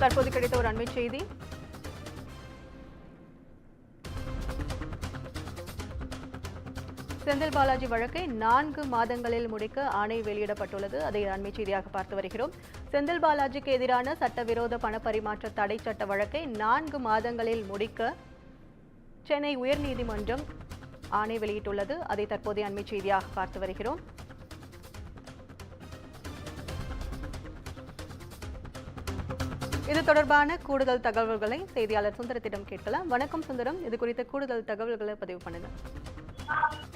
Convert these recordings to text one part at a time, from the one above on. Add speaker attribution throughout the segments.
Speaker 1: தற்போது கிடைத்த ஒரு அண்மை செய்தி. செந்தில் பாலாஜி வழக்கை நான்கு மாதங்களில் முடிக்க ஆணை வெளியிடப்பட்டுள்ளது. அதை அண்மை செய்தியாக பார்த்து வருகிறோம். செந்தில் பாலாஜிக்கு எதிரான சட்டவிரோத பணப்பரிமாற்ற தடை சட்ட வழக்கை நான்கு மாதங்களில் முடிக்க சென்னை உயர்நீதிமன்றம் ஆணை வெளியிட்டுள்ளது. அதை தற்போதைய அண்மை செய்தியாக பார்த்து வருகிறோம். இது தொடர்பான கூடுதல் தகவல்களை செய்தியாளர் சுந்தரத்திடம் கேட்கலாம். வணக்கம் சுந்தரம். இது குறித்த கூடுதல் தகவல்களை பதிவு பண்ணுங்க.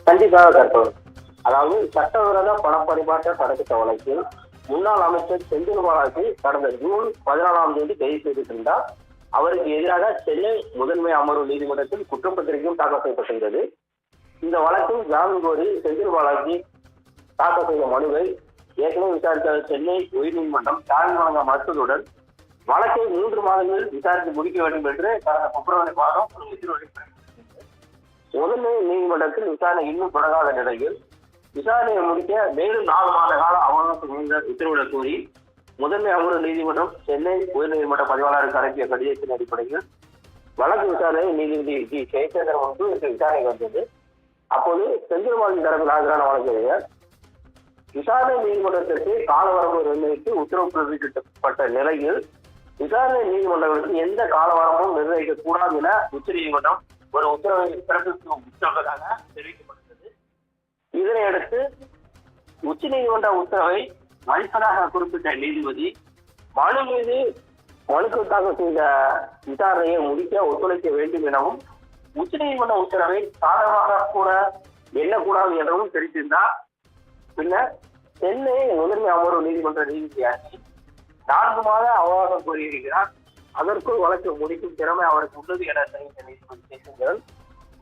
Speaker 2: கண்டிப்பாக அதாவது சட்டவிரோத பணப்பரிமாற்ற தடுத்த வழக்கில் முன்னாள் அமைச்சர் செந்தில் பாலாஜி கடந்த ஜூன் பதினாலாம் தேதி கைது செய்திருந்தார். அவருக்கு எதிராக சென்னை முதன்மை அமர்வு நீதிமன்றத்தில் குற்றப்பத்திரிகையும் தாக்கல் செய்யப்பட்டிருந்தது. இந்த வழக்கில் ஜாமீன் கோரி செந்தில் பாலாஜி தாக்கல் செய்த மனுவை ஏற்கனவே விசாரித்த சென்னை உயர்நீதிமன்றம் ஜாமீன் வழங்க மறுத்ததுடன் வழக்கை மூன்று மாதங்களில் விசாரித்து முடிக்க வேண்டும் என்று கடந்த பிப்ரவரி மாதம் உத்தரவு முதன்மை நீதிமன்றத்தில் விசாரணை இன்னும் தொடங்காத நிலையில் விசாரணையை முடிக்க மேலும் நாலு மாத கால அவகாசம் வழங்க உத்தரவிடக் கோரி முதன்மை அமர்வு நீதிமன்றம் சென்னை உயர்நீதிமன்ற பதிவாளருக்கு அனுப்பிய கடிதத்தின் அடிப்படையில் வழக்கு விசாரணை நீதிபதி ஜி ஜெயச்சந்திரன் முன்பு விசாரணை வந்தது. அப்போது செந்தில்பாலாஜி தரப்பில் ஆஜரான வழக்கறிஞர் விசாரணை நீதிமன்றத்திற்கு காலவரம்பு நிர்ணயித்து உத்தரவு பிறப்பிக்கப்பட்ட நிலையில் விசாரணை நீதிமன்றங்களுக்கு எந்த காலவரமும் நிர்ணயிக்க கூடாது என உச்சநீதிமன்றம் ஒரு உத்தரவை பிறப்பித்து உத்தரவுக்காக தெரிவிக்கப்பட்டது இதனையடுத்து உச்சநீதிமன்ற உத்தரவை மதிப்பதாக குறிப்பிட்ட நீதிபதி மனு மீது மனுக்கு தாக்கல் செய்த விசாரணையை முடிக்க ஒத்துழைக்க வேண்டும் எனவும் உச்சநீதிமன்ற உத்தரவை சாதகமாக கூட எண்ணக்கூடாது எனவும் தெரிவித்திருந்தார். பின்னர் சென்னை முதன்மை அமர்வு நீதிமன்ற நீதிபதியாகி நான்கு மாத அவகாசம் கோரியிருக்கிறார். அதற்குள் வழக்கு முடிக்கும் திறமை அவருக்கு உள்ளது என தெரிவித்த நீதிபதி ஜெயசந்திரன்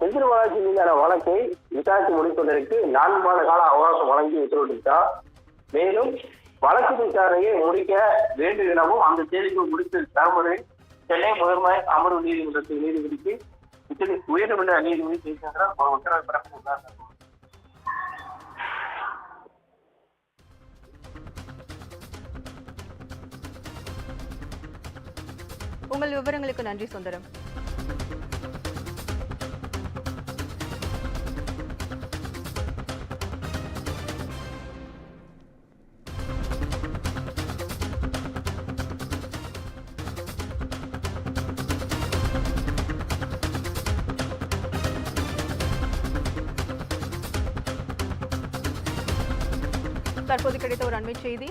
Speaker 2: செந்தில் பாலாஜி மீதான வழக்கை விசாரித்து முடிப்பதற்கு நான்கு மாத கால அவகாசம் வழங்கி உத்தரவிட்டார் மேலும் வழக்கு விசாரணையை முடிக்க வேண்டும் எனவும் அந்த தேதிக்கு முடித்து தரமுறை சென்னை முதன்மை அமர்வு நீதிமன்றத்தின் நீதிபதிக்கு உச்ச- உயர்நீதிமன்ற நீதிபதி ஜெயசந்திரன் ஒரு உத்தரவை பிறப்பித்துள்ளார்.
Speaker 1: உங்கள் விவரங்களுக்கு நன்றி சுந்தரம். தற்போது கிடைத்த ஒரு அண்மை செய்தி.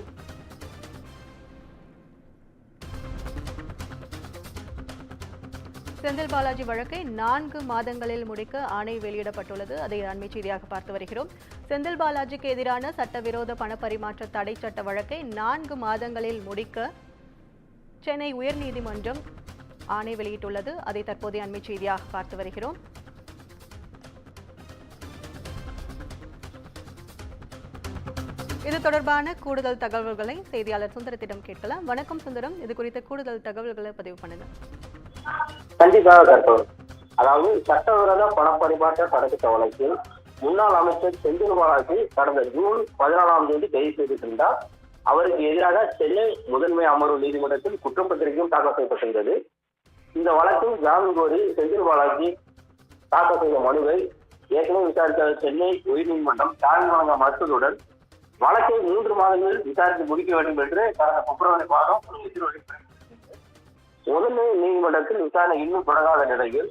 Speaker 1: செந்தில் பாலாஜி வழக்கை நான்கு மாதங்களில் முடிக்க ஆணை வெளியிடப்பட்டுள்ளது. அதை அண்மை செய்தியாக பார்த்து வருகிறோம். செந்தில் பாலாஜிக்கு எதிரான சட்டவிரோத பணப்பரிமாற்ற தடை சட்ட வழக்கை நான்கு மாதங்களில் முடிக்க சென்னை உயர்நீதிமன்றம் ஆணை வெளியிட்டுள்ளது. அதை தற்போதைய அண்மை செய்தியாக பார்த்து வருகிறோம். இது தொடர்பான கூடுதல் தகவல்களை செய்தியாளர் சுந்தரத்திடம் கேட்கலாம். வணக்கம் சுந்தரம். இது குறித்த கூடுதல் தகவல்களை பதிவு பண்ணுங்க.
Speaker 2: கண்டிப்பாக கற்பகம் அதாவது சட்டவிரோத பணப்பரிமாற்ற தடுத்த வழக்கில் முன்னாள் அமைச்சர் செந்தில் பாலாஜி கடந்த ஜூன் பதினாலாம் தேதி கைது செய்திருந்தார். அவருக்கு எதிராக சென்னை முதன்மை அமர்வு நீதிமன்றத்தில் குற்றப்பத்திரிகையும் தாக்கல் செய்யப்பட்டிருந்தது. இந்த வழக்கில் ஜாமீன் கோரி செந்தில் பாலாஜி தாக்கல் செய்த மனுவை ஏற்கனவே விசாரித்த சென்னை உயர்நீதிமன்றம் ஜாமீன் வழங்க மறுத்ததுடன் வழக்கை மூன்று மாதங்களில் விசாரித்து முடிக்க வேண்டும் என்று கடந்த பிப்ரவரி மாதம் ஒரு முதன்மை நீதிமன்றத்தில் விசாரணை இன்னும் தொடங்காத நிலையில்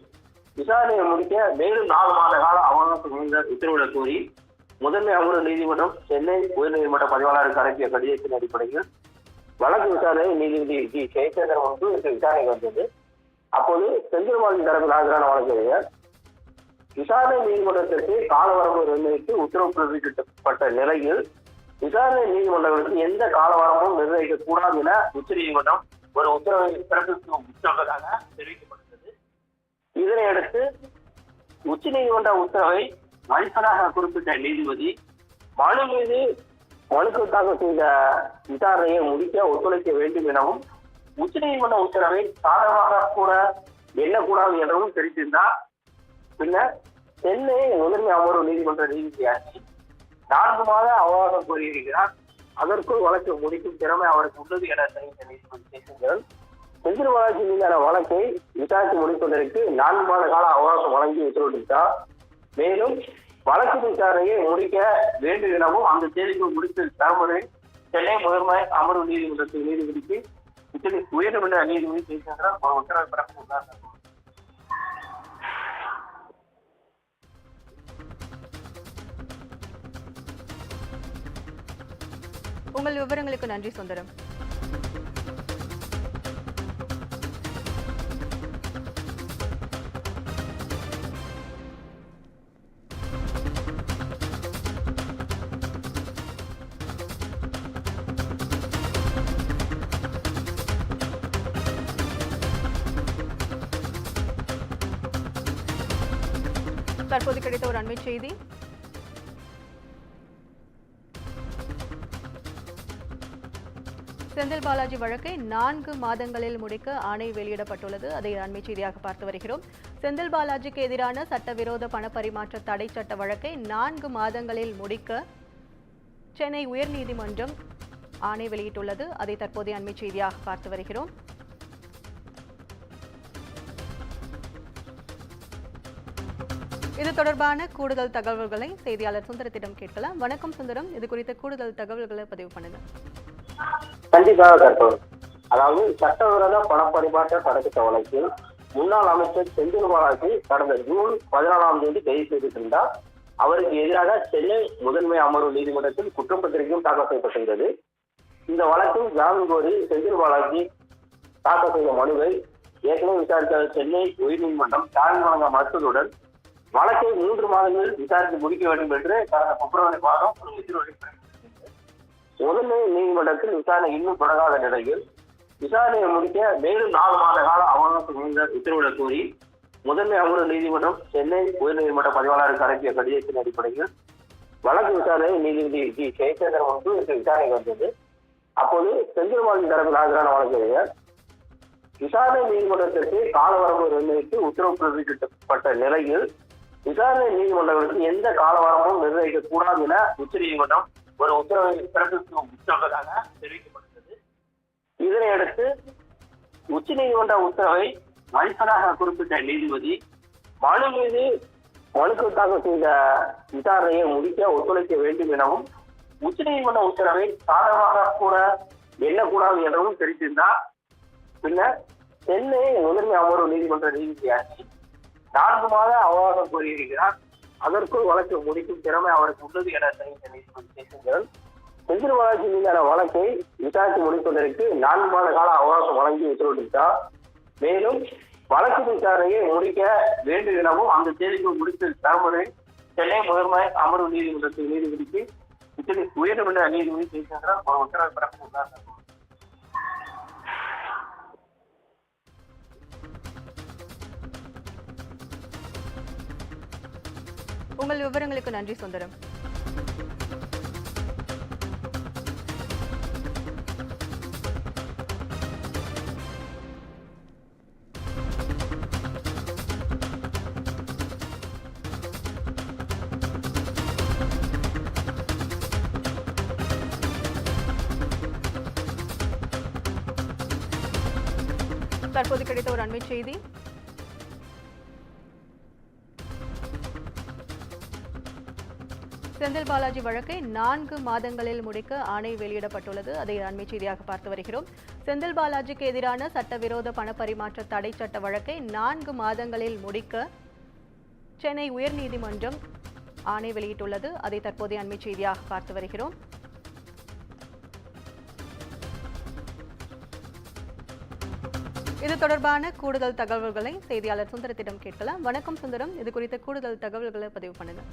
Speaker 2: விசாரணையை முடிக்க மேலும் நாலு மாத கால அவகாசம் உத்தரவிட உத்தரவிடக் கோரி முதன்மை அமர்வு நீதிமன்றம் சென்னை உயர்நீதிமன்ற பதிவாளருக்கு அனுப்பிய கடிதத்தின் அடிப்படையில் வழக்கு விசாரணை நீதிபதி ஜி ஜெயச்சந்திரன் முன்பு இன்று விசாரணைக்கு வந்தது. அப்போது செந்தில்பாலாஜி தரப்பில் ஆஜரான வழக்கறிஞர் விசாரணை நீதிமன்றத்திற்கு காலவரம்பு நிர்ணயித்து உத்தரவு பிறப்பிக்கப்பட்ட நிலையில் விசாரணை நீதிமன்றங்களுக்கு எந்த காலவரமும் நிர்ணயிக்க கூடாது என உச்சநீதிமன்றம் ஒரு உத்தரவை பிறப்பித்து உத்தரவுக்காக தெரிவிக்கப்பட்டது இதனையடுத்து உச்சநீதிமன்ற உத்தரவை மதிப்பதாக குறிப்பிட்ட நீதிபதி மனு மீது மனுக்கு தாக்கல் செய்த விசாரணையை முடிக்க ஒத்துழைக்க வேண்டும் எனவும் உச்சநீதிமன்ற உத்தரவை சாதகமாக கூட எண்ணக்கூடாது எனவும் தெரிவித்திருந்தார். பின்னர் சென்னை முதன்மை அமர்வு நீதிமன்ற நீதிபதியாகி நான்கு மாத அவகாசம் கோரியிருக்கிறார். அதற்குள் வழக்கு முடிக்கும் திறமை அவருக்கு உள்ளது என தெரிவித்த நீதிபதி ஜெயசந்திரன் செந்தில் பாலாஜி மீதான வழக்கை விசாரித்து முடிப்பதற்கு நான்கு மாத கால அவகாசம் வழங்கி உத்தரவிட்டார் மேலும் வழக்கு விசாரணையை முடிக்க வேண்டும் எனவும் அந்த தேதிக்கு முடித்து தரமுறை சென்னை முதன்மை அமர்வு நீதிமன்றத்தில் நீதிபதிக்கு உச்ச- உயர்நீதிமன்ற நீதிபதி ஜெயசந்திரன் ஒரு உத்தரவை பிறப்பித்துள்ளார்.
Speaker 1: உங்கள் விவரங்களுக்கு நன்றி சுந்தரம். தற்போது கிடைத்த ஒரு அண்மை செய்தி. செந்தில் பாலாஜி வழக்கை நான்கு மாதங்களில் முடிக்க ஆணை வெளியிடப்பட்டுள்ளது. அதை அண்மை செய்தியாக பார்த்து வருகிறோம். செந்தில் பாலாஜிக்கு எதிரான சட்டவிரோத பணப்பரிமாற்ற தடை சட்ட வழக்கை நான்கு மாதங்களில் முடிக்க சென்னை உயர்நீதிமன்றம் ஆணை வெளியிட்டுள்ளது. அதை தற்போதைய அண்மை செய்தியாக பார்த்து வருகிறோம். இது தொடர்பான கூடுதல் தகவல்களை செய்தியாளர் சுந்தரத்திடம் கேட்கலாம். வணக்கம் சுந்தரம். இது குறித்த கூடுதல் தகவல்களை பதிவு பண்ணுங்க
Speaker 2: கண்டிப்பாக கற்பகம் அதாவது சட்டவிரோத பணப்பரிமாற்ற தடுப்பு வழக்கில் முன்னாள் அமைச்சர் செந்தில் பாலாஜி கடந்த ஜூன் பதினாலாம் தேதி கைது செய்திருந்தார். அவருக்கு எதிராக சென்னை முதன்மை அமர்வு நீதிமன்றத்தில் குற்றப்பத்திரிகையும் தாக்கல் செய்யப்பட்டிருந்தது. இந்த வழக்கில் ஜாமீன் கோரி செந்தில் பாலாஜி தாக்கல் செய்த மனுவை ஏற்கனவே விசாரித்த சென்னை உயர்நீதிமன்றம் ஜாமீன் வழங்க மறுத்ததுடன் வழக்கை மூன்று மாதங்களில் விசாரித்து முடிக்க வேண்டும் என்று கடந்த பிப்ரவரி மாதம் ஒரு உத்தரவு முதன்மை நீதிமன்றத்தில் விசாரணை இன்னும் தொடங்காத நிலையில் விசாரணையை முடிக்க மேலும் நாலு மாத கால அவகாசம் நீங்க உத்தரவிட கோரி முதன்மை அமர்வு நீதிமன்றம் சென்னை உயர்நீதிமன்ற பதிவாளருக்கு அனுப்பிய கடிதத்தின் அடிப்படையில் வழக்கு விசாரணை நீதிபதி ஜி ஜெயச்சந்திரன் முன்பு இன்று விசாரணைக்கு வந்தது. அப்போது செந்தில்பாலாஜி தரப்பில் ஆஜரான வழக்கறிஞர் விசாரணை நீதிமன்றத்திற்கு காலவரம்பு நிர்ணயித்து உத்தரவு பிறப்பிக்கப்பட்ட நிலையில் விசாரணை நீதிமன்றங்களுக்கு எந்த காலவரமும் நிர்ணயிக்க கூடாது என உச்சநீதிமன்றம் ஒரு உத்தரவை பிறப்பித்து உத்தரவுகளாக தெரிவிக்கப்பட்டது இதனையடுத்து உச்சநீதிமன்ற உத்தரவை மதிப்பதாக குறிப்பிட்ட நீதிபதி மனு மீது மனுக்கு தாக்கல் செய்த விசாரணையை முடிக்க ஒத்துழைக்க வேண்டும் எனவும் உச்சநீதிமன்ற உத்தரவை சாதகமாக கூட எண்ணக்கூடாது எனவும் தெரிவித்திருந்தார். பின்னர் சென்னை முதன்மை அமர்வு நீதிமன்ற நீதிபதியாகி நான்கு மாத அவகாசம் கோரியிருக்கிறார். அதற்குள் வழக்கு முடிக்கும் திறமை அவருக்கு உள்ளது என தெரிவித்த நீதிபதி ஜெயசந்திரன் செந்தில் பாலாஜி மீதான வழக்கை விசாரித்து முடிப்பதற்கு நான்கு மாத கால அவகாசம் வழங்கி உத்தரவிட்டார் மேலும் வழக்கு விசாரணையை முடிக்க வேண்டும் எனவும் அந்த தேதிக்கு முடித்து தரமுறை சென்னை முதன்மை அமர்வு நீதிமன்றத்தின் நீதிபதிக்கு உச்ச- உயர்நீதிமன்ற நீதிபதி ஜெயசந்திரன் ஒரு உத்தரவை பிறப்பித்துள்ளார்.
Speaker 1: உங்கள் விவரங்களுக்கு நன்றி சுந்தரம். தற்போது கிடைத்த ஒரு அண்மை செய்தி. செந்தில் பாலாஜி வழக்கை நான்கு மாதங்களில் முடிக்க ஆணை வெளியிடப்பட்டுள்ளது. அதை அண்மை செய்தியாக பார்த்து வருகிறோம். செந்தில் பாலாஜிக்கு எதிரான சட்டவிரோத பணப்பரிமாற்ற தடை சட்ட வழக்கை நான்கு மாதங்களில் முடிக்க சென்னை உயர்நீதிமன்றம் ஆணை வெளியிட்டுள்ளது. அதை தற்போதைய அண்மை செய்தியாக பார்த்து வருகிறோம். இது தொடர்பான கூடுதல் தகவல்களை செய்தியாளர் சுந்தரத்திடம் கேட்கலாம். வணக்கம் சுந்தரம். இது குறித்த கூடுதல் தகவல்களை பதிவு பண்ணுங்க.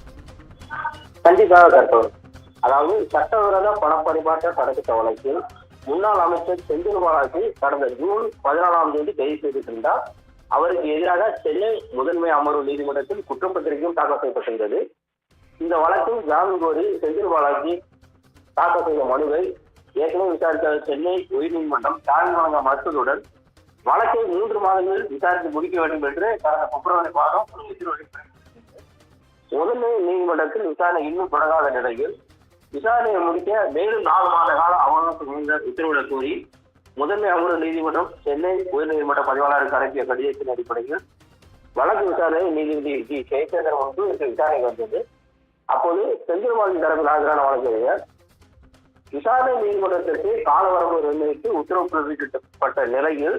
Speaker 2: கண்டிப்பாக கற்பகம் அதாவது சட்டவிரோத பணப்பரிமாற்ற தடுப்பு வழக்கில் முன்னாள் அமைச்சர் செந்தில் பாலாஜி கடந்த ஜூன் பதினாலாம் தேதி கைது செய்திருந்தார். அவருக்கு எதிராக சென்னை முதன்மை அமர்வு நீதிமன்றத்தில் குற்றப்பத்திரிகையும் தாக்கல் செய்யப்பட்டிருந்தது. இந்த வழக்கில் ஜாமீன் கோரி செந்தில் பாலாஜி தாக்கல் செய்த மனுவை ஏற்கனவே விசாரித்த சென்னை உயர்நீதிமன்றம் ஜாமீன் வழங்க மறுத்ததுடன் வழக்கை மூன்று மாதங்களில் விசாரித்து முடிக்க வேண்டும் என்று கடந்த பிப்ரவரி மாதம் ஒரு உத்தரவு முதன்மை நீதிமன்றத்தில் விசாரணை இன்னும் தொடங்காத நிலையில் விசாரணையை முடிக்க மேலும் நாலு மாத கால அவகாசம் உத்தரவிட உத்தரவிடக் கோரி முதன்மை அமர்வு நீதிமன்றம் சென்னை உயர்நீதிமன்ற பதிவாளருக்கு அனுப்பிய கடிதத்தின் அடிப்படையில் வழக்கு விசாரணை நீதிபதி ஜி. ஜெயச்சந்திரன் முன்பு இன்று விசாரணைக்கு வந்தது. அப்போது செந்தில்பாலாஜி தரப்பில் ஆஜரான வழக்கறிஞர் விசாரணை நீதிமன்றத்திற்கு காலவரம்பு நிர்ணயித்து உத்தரவு பிறப்பிக்கப்பட்ட நிலையில்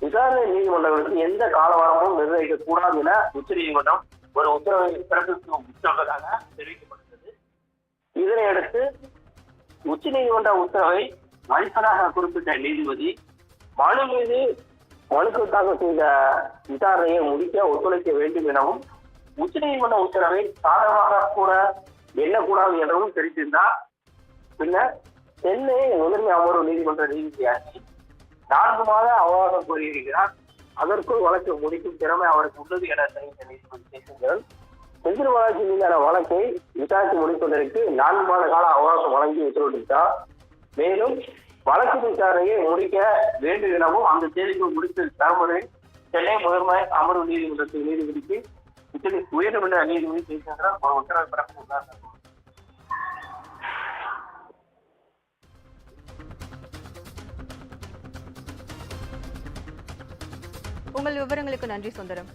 Speaker 2: விசாரணை நீதிமன்றங்களுக்கு எந்த காலவரமும் நிர்ணயிக்க கூடாது என உச்ச நீதிமன்றம் ஒரு உத்தரவை பிறப்பித்து உத்தரவுகளாக தெரிவிக்கப்பட்டது இதனையடுத்து உச்சநீதிமன்ற உத்தரவை மதிப்பதாக குறிப்பிட்ட நீதிபதி மனு மீது மனுக்கு தாக்கல் செய்த விசாரணையை முடிக்க ஒத்துழைக்க வேண்டும் எனவும் உச்சநீதிமன்ற உத்தரவை சாதகமாக கூட எண்ணக்கூடாது எனவும் தெரிவித்திருந்தார். பின்னர் சென்னை முதன்மை அமர்வு நீதிமன்ற நீதிபதியாகி நான்கு மாத அவகாசம் கோரியிருக்கிறார். அதற்குள் வழக்கு முடிக்கும் திறமை அவருக்கு உள்ளது என தெரிவித்த நீதிபதி ஜெயசந்திரன் செந்தில் பாலாஜி மீதான வழக்கை விசாரித்து முடிப்பதற்கு நான்கு மாத கால அவகாசம் வழங்கி உத்தரவிட்டார் மேலும் வழக்கு விசாரணையை முடிக்க வேண்டும் எனவும் அந்த தேதிக்குள் முடித்து தருவதை சென்னை முதன்மை அமர்வு நீதிமன்றத்தின் நீதிபதிக்கு உச்ச- உயர்நீதிமன்ற நீதிபதி ஜெயசந்திரன் ஒரு உத்தரவு பிறப்பித்துள்ளார்.
Speaker 1: உங்கள் விவரங்களுக்கு நன்றி சுந்தரம்.